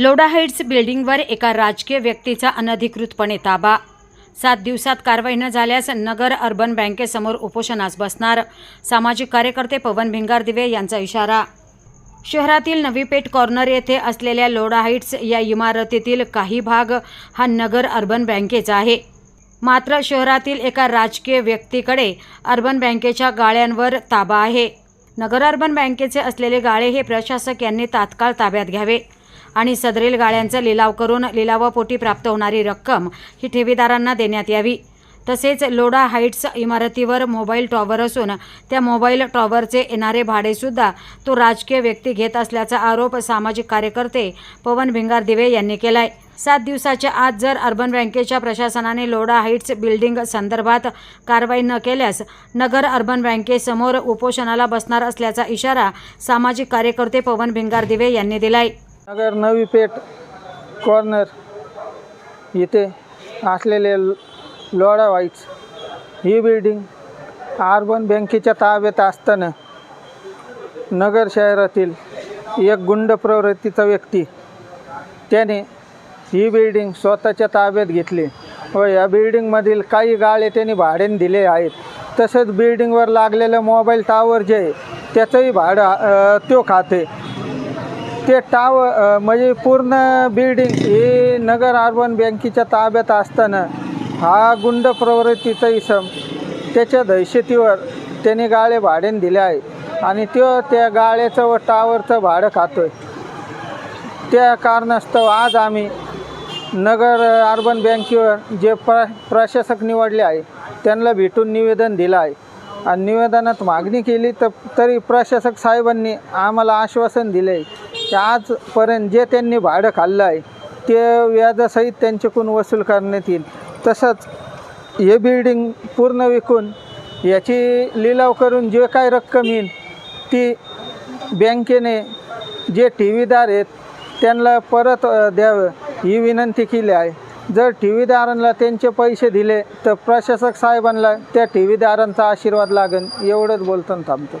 लोडा heights बिल्डिंगवर एका राजकीय व्यक्तीचा अनधिकृतपणे ताबा. सात दिवसात कारवाई न झाल्यास नगर अर्बन बँकेसमोर उपोषणास बसणार. सामाजिक कार्यकर्ते पवन भिंगार दिवे यांचा इशारा. शहरातील नवीपेठ कॉर्नर येथे असलेल्या लोडा हाईट्स या इमारतीतील काही भाग हा नगर अर्बन बँकेचा आहे. मात्र शहरातील एका राजकीय व्यक्तीकडे अर्बन बँकेच्या गाळ्यांवर ताबा आहे. नगर अर्बन बँकेचे असलेले गाळे हे प्रशासक यांनी तात्काळ ताब्यात घ्यावे. आणि सदरील गाळ्यांचा लिलाव करून लिलावापोटी प्राप्त होणारी रक्कम ही ठेवीदारांना देण्यात यावी. तसेच लोढा हाईट्स इमारतीवर मोबाईल टॉवर असून त्या मोबाईल टॉवरचे येणारे भाडेसुद्धा तो राजकीय व्यक्ती घेत असल्याचा आरोप सामाजिक कार्यकर्ते पवन भिंगार दिवे यांनी केलाय. सात दिवसाच्या आत जर अर्बन बँकेच्या प्रशासनाने लोढा हाईट्स बिल्डिंग संदर्भात कारवाई न केल्यास नगर अर्बन बँकेसमोर उपोषणाला बसणार असल्याचा इशारा सामाजिक कार्यकर्ते पवन भिंगार दिवे यांनी दिलाय. नगर नवी पेठ कॉर्नर इथे असलेले लोडा वाईट्स ही बिल्डिंग अर्बन बँकेच्या ताब्यात असताना नगर शहरातील एक गुंड प्रवृत्तीचा व्यक्ती. त्याने ही बिल्डिंग स्वतःच्या ताब्यात घेतली व या बिल्डिंगमधील काही गाळे त्यांनी भाड्याने दिले आहेत. तसेच बिल्डिंगवर लागलेलं मोबाईल टावर जे आहे त्याचंही भाडं तो खाते. ते टाव म्हणजे पूर्ण बिल्डिंग ही नगर अर्बन बँकेच्या ताब्यात असताना हा गुंड प्रवृत्तीचा इसम त्याच्या दहशतीवर त्याने गाळे भाड्याने दिले आहे. आणि तो त्या गाळ्याचं व टावरचं भाडं खातो आहे त्या कारणास्तव आज आम्ही नगर अर्बन बँकेवर जे प्र प्रशासक निवडले आहे त्यांना भेटून निवेदन दिलं आहे. आणि निवेदनात मागणी केली तर तरी प्रशासक साहेबांनी आम्हाला आश्वासन दिले आहे की आजपर्यंत जे त्यांनी भाडं खाल्लं आहे ते व्याजासहित त्यांच्याकडून वसूल करण्यात येईल. तसंच हे बिल्डिंग पूर्ण विकून याची लिलाव करून जे काय रक्कम येईल ती बँकेने जे ठेवीदार आहेत त्यांना परत द्यावं ही विनंती केली आहे. जर ठेवीदारांना त्यांचे पैसे दिले तर प्रशासक साहेबांना त्या ठेवीदारांचा आशीर्वाद लागेल. एवढंच बोलताना थांबतो.